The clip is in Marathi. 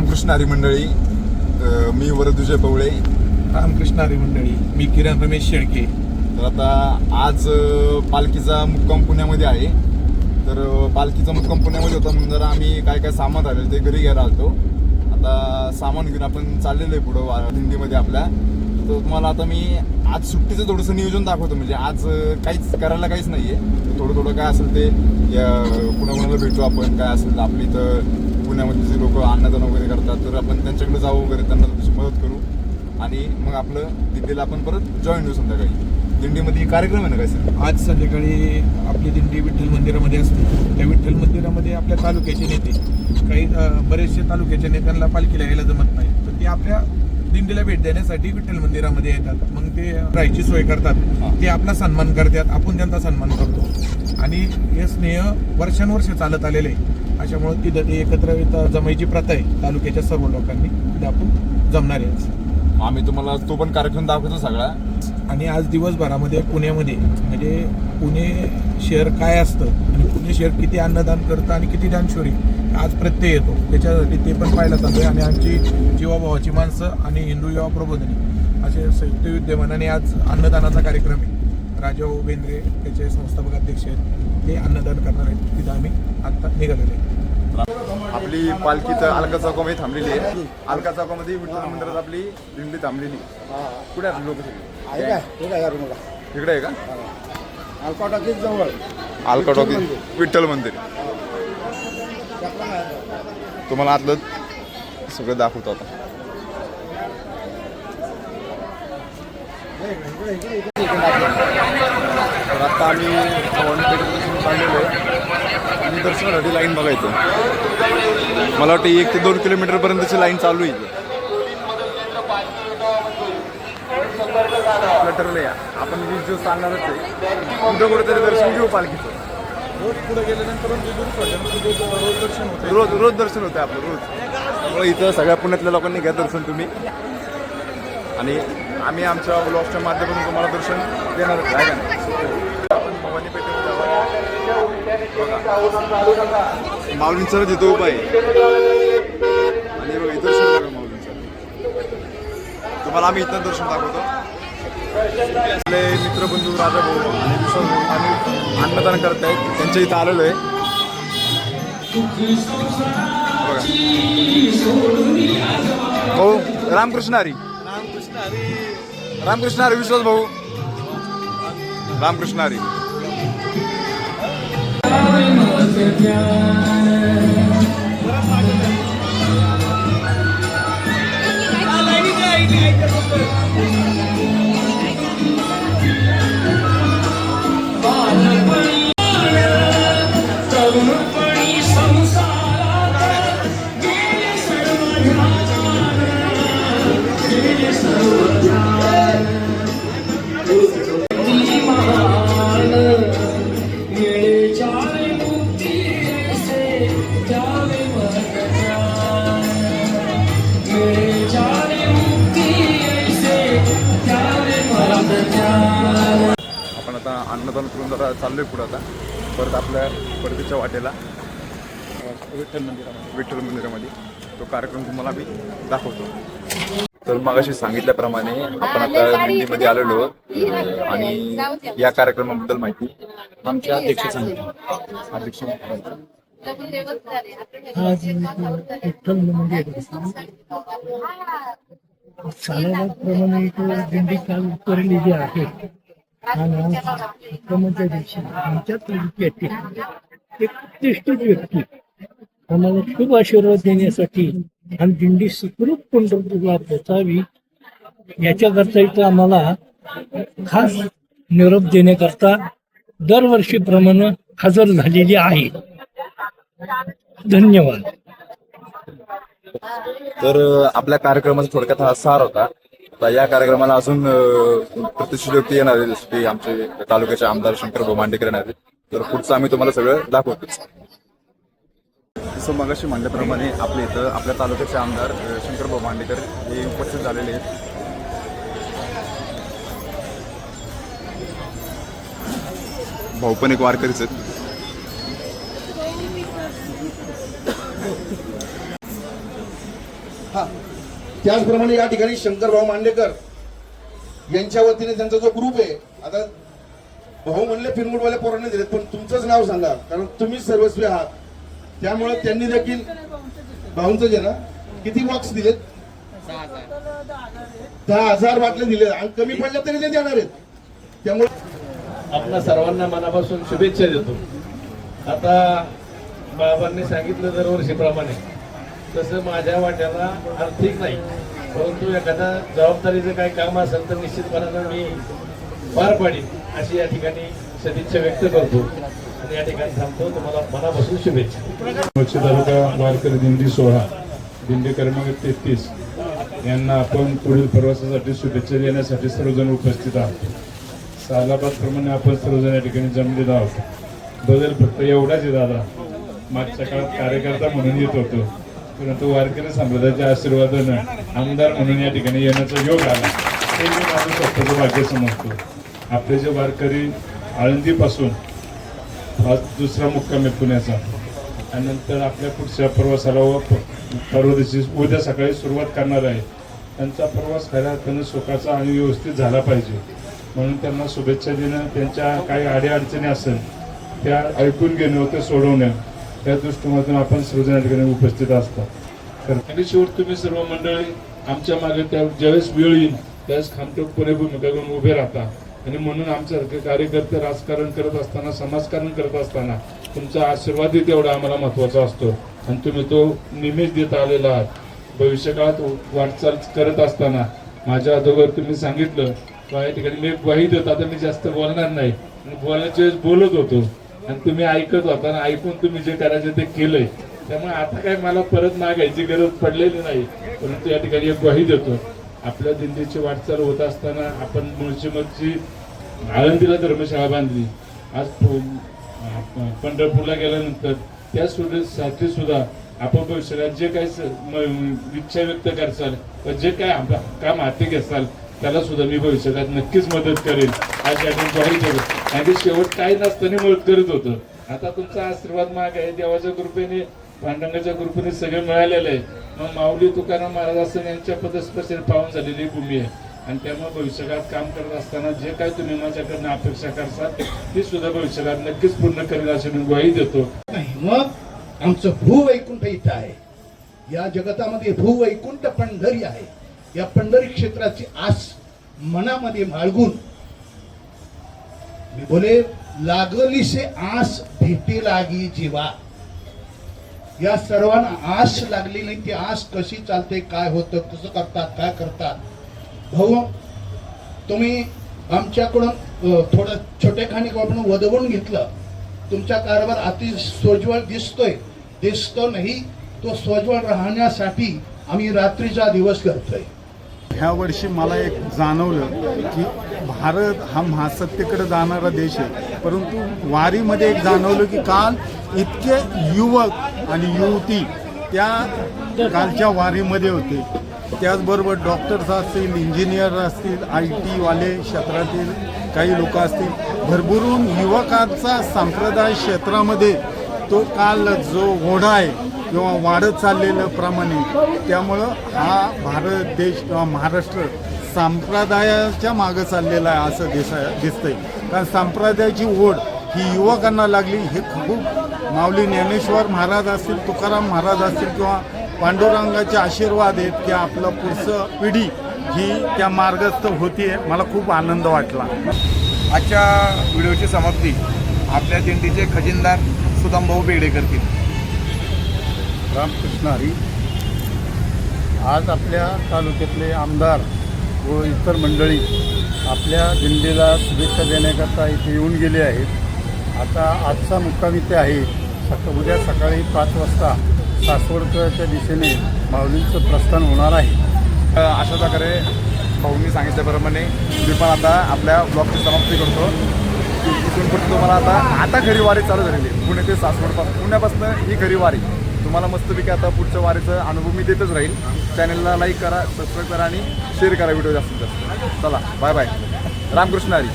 रामकृष्ण हरी मंडळी मी वरदुजय पवळे. रामकृष्ण हरी मंडळी मी किरण रमेश शेळके. तर आता आज पालखीचा मुक्काम पुण्यामध्ये आहे. तर पालखीचा मुक्काम पुण्यामध्ये होता म्हणून जरा आम्ही काय काय सामान आलेलं ते घरी घ्यायला आलतो. आता सामान घेऊन आपण चाललेलो आहे पुढं दिंडीमध्ये आपल्या. तर तुम्हाला आता मी आज सुट्टीचं थोडंसं नियोजन दाखवतो. म्हणजे आज काहीच करायला काहीच नाही आहे थोडं थोडं काय असेल ते कुणाकुणाला भेटू आपण काय असेल तर आपली इथं पुण्यामध्ये जे लोक अन्नदान वगैरे करतात तर आपण त्यांच्याकडे जाऊ वगैरे त्यांना थोडीशी मदत करू. आणि मग आपलं दिंडीला आपण परत जॉईन होऊ संध्याकाळी. दिंडीमध्ये कार्यक्रम आहे ना काय सर आज संध्याकाळी आपली दिंडी विठ्ठल मंदिरामध्ये असते. त्या विठ्ठल मंदिरामध्ये आपल्या तालुक्याचे नेते काही बरेचसे तालुक्याच्या नेत्यांना पालखीला यायला जमत नाही. तर ते आपल्या दिंडीला भेट देण्यासाठी विठ्ठल मंदिरामध्ये येतात. मग ते राहायची सोय करतात. ते आपला सन्मान करतात. आपण त्यांचा सन्मान करतो. आणि हे स्नेह वर्षानुवर्ष चालत आलेले आहे. अशामुळे तिथं ते एकत्र जमायची प्रथा आहे. तालुक्याच्या सर्व लोकांनी तिथे आपण जमणार आहे. आम्ही तुम्हाला तो पण कार्यक्रम दाखवतो सगळा. आणि आज दिवसभरामध्ये पुण्यामध्ये म्हणजे पुणे शहर काय असतं आणि पुणे शहर किती अन्नदान करतं आणि किती दानशोरी आज प्रत्यय येतो. त्याच्यासाठी ते पण चालू आहे आणि आमची जीवाभावाची माणसं आणि हिंदू युवा प्रबोधनी असे संयुक्त विद्यमानाने आज अन्नदानाचा कार्यक्रम आहे. राजाभाऊ बेंद्रे त्याचे संस्थापक अध्यक्ष आहेत. ते अन्नदान करणार आहेत. तिथं आम्ही आत्ता निघालेले आहे. आपली पालखी तर अलका चौकामध्ये थांबलेली आहे. अलका चौकामध्ये विठ्ठल मंदिरात आपली दिंडी थांबलेली कुठे आपली लोक आहे काय ठीक आहे इकडे आहे का? अल्पाटाकीच जवळ. अलका टॉकी विठ्ठल मंदिर. तुम्हाला आतलं सगळं दाखवतो आता. तर आता आम्ही भवानीपेठेपासून चाललेलो आहे. आणि दर्शनासाठी लाईन बघायचं. मला वाटतं एक ते दोन किलोमीटरपर्यंतची लाईन चालू आहे. आपलं ठरलं या. आपण वीस दिवस चालणारच आहे. कुठं कुठेतरी दर्शन घेऊ पालखीचं. रोज पुढे गेल्यानंतर रोज दर्शन होतं. रोज रोज दर्शन होतं आपलं रोज. त्यामुळे इथं सगळ्या पुण्यातल्या लोकांनी घ्या दर्शन तुम्ही. आणि आम्ही आमच्या ब्लॉगच्या माध्यमातून तुम्हाला दर्शन देणार आहे का नाही? आपण भवानी पेठेमध्ये आहोत. माऊलींचा तिथं उभा आहे. आणि बघा इथं दर्शन बघा माऊलींचा. तुम्हाला आम्ही इथं दर्शन दाखवतो. आपले मित्रबंधू राजा भाऊ आणि विश्वास भाऊ आम्ही अन्नदान करत आहेत त्यांच्या इथं आलेलो आहे. बघा. भाऊ रामकृष्ण हरी. रामकृष्ण हरी विश्वास भाऊ. रामकृष्ण हरी. आपण आता अन्नदान करून जरा चाललोय पुढे आता. परत आपल्या परतीच्या वाटेला विठ्ठल मंदिरामध्ये. विठ्ठल मंदिरामध्ये. तो कार्यक्रम तुम्हाला मी दाखवतो. तर मग अशी सांगितल्याप्रमाणे आपण आता दिंडीमध्ये आलेलो आहोत. आणि या कार्यक्रमाबद्दल माहिती आमच्या अध्यक्ष सांगितलं अध्यक्ष इथं दिंडी काल उतरलेली आहे. आणि दिवशी आमच्या तालुक्यातील एक प्रतिष्ठित व्यक्ती आम्हाला खूप आशीर्वाद देण्यासाठी आणि दिंडी सुखरूप पंढरपूरला पोचावी याच्याकरता इथं आम्हाला खास निरोप देण्याकरता दरवर्षीप्रमाणे हजर झालेली आहे. धन्यवाद. तर आपल्या कार्यक्रमाचा थोडक्यात हा सार होता. आता या कार्यक्रमाला अजून प्रतिष्ठित व्यक्ती येणार आहे जसं की आमचे तालुक्याचे आमदार शंकर भाऊ मांडेकर येणार आहेत. तर पुढचं आम्ही तुम्हाला सगळं दाखवतो. जसं मगाशी म्हणल्याप्रमाणे आपल्या इथं आपल्या तालुक्याचे आमदार शंकर भाऊ मांडेकर हे उपस्थित झालेले आहेत. भाऊ पण एक वारकरीच आहेत. हा. त्याचप्रमाणे या ठिकाणी शंकरभाऊ मांडेकर यांच्या वतीने त्यांचा जो ग्रुप आहे आता भाऊ म्हणले फिरमुडवाल्या पोरांनी दिलेत पण तुमचंच नाव सांगा कारण तुम्ही सर्वस्वी आहात. त्यामुळे त्यांनी देखील भाऊंच जे ना? किती बॉक्स दिलेत? दहा हजार बाटले दिले आणि कमी पडल्या तरी ते देणार आहेत. त्यामुळे आपल्या सर्वांना मनापासून शुभेच्छा देतो. आता बाबांनी सांगितलं दरवर्षीप्रमाणे तसं माझ्या वाट्याला आर्थिक नाही. परंतु एखाद्या जबाबदारीचं काही काम असेल तर निश्चितपणानं मी पार पाडीन अशी या ठिकाणी सदिच्छा व्यक्त करतो. आणि या ठिकाणी थांबतो. तुम्हाला मनापासून शुभेच्छा. मोर्चे तालुका वारकरी दिंडी सोहळा दिंडी क्रमांक तेहतीस. यांना आपण पुढील प्रवासासाठी शुभेच्छा देण्यासाठी सर्वजण उपस्थित आहोत. सालाबादप्रमाणे आपण सर्वजण या ठिकाणी जमलेलो आहोत. बदल फक्त एवढाच आहे दादा. मागच्या काळात कार्यकर्ता म्हणून येत होतो. परंतु वारकरी संप्रदायाच्या आशीर्वादानं आमदार म्हणून या ठिकाणी येण्याचा योग आला. हे मी माझं स्वतःचं भाग्य समजतो. आपले जे वारकरी आळंदीपासून आज दुसरा मुक्काम आहे पुण्याचा आणि नंतर आपल्या पुढच्या प्रवासाला व प- परवा दिवशी उद्या सकाळी सुरुवात करणार आहे. त्यांचा प्रवास खऱ्या अर्थानं सुखाचा आणि व्यवस्थित झाला पाहिजे. म्हणून त्यांना शुभेच्छा देणं त्यांच्या काही अडीअडचणी असेल त्या ऐकून घेणं ते सोडवणं त्या दृष्टिकोनातून आपण सर्वजण ठिकाणी उपस्थित असतात तर आणि शेवट तुम्ही सर्व मंडळी आमच्या मागे त्या ज्यावेळेस वेळ येईल त्यावेळेस खामटोकपणे भूमिका घेऊन उभे राहता. आणि म्हणून आमच्यासारखे कार्यकर्ते राजकारण करत असताना समाजकारण करत असताना तुमचा आशीर्वादही तेवढा आम्हाला महत्त्वाचा असतो. आणि तुम्ही तो निमिष देत आलेला आहात. भविष्यकाळात वाटचाल करत असताना माझ्या अगोदर तुम्ही सांगितलं या ठिकाणी मी ग्वाही देतो आता मी जास्त बोलणार नाही. आणि वेळेस बोलत होतो. आणि तुम्ही ऐकत होता आणि ऐकून तुम्ही जे करायचं ते केलंय त्यामुळे आता काय मला परत मागायची गरज पडलेली नाही. परंतु या ठिकाणी एक ग्वाही देतो आपल्या दिल्लीची वाटचाल होत असताना आपण मुळची मधची आळंदीला धर्मशाळा बांधली. आज पंढरपूरला गेल्यानंतर त्या सुद्धा सुद्धा आपण भविष्यात जे काही इच्छा व्यक्त करसाल व जे काय काम हाती घेसाल त्याला सुद्धा मी भविष्यात नक्कीच मदत करेन आज या ठिकाणी आणि शेवट काही नसताना मदत करत होतं. आता तुमचा आशीर्वाद माग आहे देवाच्या कृपेने पांडुरंगाच्या कृपेने सगळं मिळालेलं आहे. मग माऊली तुकाराम महाराज यांच्या पदस्पर्शी पाहून झालेली भूमी आहे. आणि त्यामुळे भविष्यकाळात काम करत असताना जे काय तुम्ही माझ्याकडनं अपेक्षा करसाल ती सुद्धा भविष्यकाळात नक्कीच पूर्ण करेल अशी मी ग्वाही देतो. नाही मग आमचं भूवैकुंठ इथं आहे. या जगतामध्ये भूवैकुंठ पंढरी आहे. या पंढरी क्षेत्राची आस मनामध्ये माळगून बोले लागली से आस भेटे लागी जीवा. या सर्वांना आस लागली नाही ती आस कशी चालते काय होतं कसं करतात काय करतात? भाऊ तुम्ही आमच्याकडून थोडं छोटेखानी आपण वदवून घेतलं. तुमचा कारभार अति सोज्वळ दिसतोय. दिसतो नाही तो सोज्वळ राहण्यासाठी आम्ही रात्रीचा दिवस करतोय. ह्या वर्षी मला एक जाणवलं की भारत हा महासत्तेकडे जाणारा देश आहे. परंतु वारीमध्ये एक जाणवलं की काल इतके युवक आणि युवती त्या कालच्या वारीमध्ये होते. त्याचबरोबर डॉक्टर्स असतील इंजिनियर असतील आय टीवाले क्षेत्रातील काही लोक असतील. भरभरून युवकांचा संप्रदाय क्षेत्रामध्ये तो काल जो ओढा आहे किंवा वाढत चाललेलं प्रमाणे. त्यामुळं हा भारत देश किंवा महाराष्ट्र संप्रदायाच्या मागं चाललेला आहे असं दिसाय दिसतंय. कारण संप्रदायाची ओढ ही युवकांना लागली हे खूप माऊली ज्ञानेश्वर महाराज असतील तुकाराम महाराज असतील किंवा पांडुरंगाचे आशीर्वाद आहेत की आपलं पुढचं पिढी ही त्या मार्गस्थ होतीये मला खूप आनंद वाटला. आजच्या व्हिडिओची समाप्ती. आपल्या दिंडीचे खजिनदार सुदामभाऊ बेडे करतील रामकृष्ण हरी. आज आपल्या तालुक्यातले आमदार व इतर मंडळी आपल्या दिंडीला शुभेच्छा देण्याकरता इथे येऊन गेले आहेत. आता आजचा मुक्काम इथे आहे. सका उद्या सकाळी पाच वाजता सासवडच्या दिशेने माऊलींचं प्रस्थान होणार आहे. अशा प्रकारे भाऊंनी सांगितल्याप्रमाणे मी पण आता आपल्या ब्लॉगची समाप्ती करतो. इथून पुढे तुम्हाला आता आता घरी वारी चालू झालेली आहे. पुणे ते सासवडपासून पुण्यापासून ही खरी वारी. तुम्हाला मस्तपैकी आता पुढच्या वारीचा अनुभव मी देतच राहील. चॅनलला लाईक करा सबस्क्राईब करा आणि शेअर करा व्हिडिओ जास्तीत जास्त. चला बाय बाय रामकृष्ण हरी.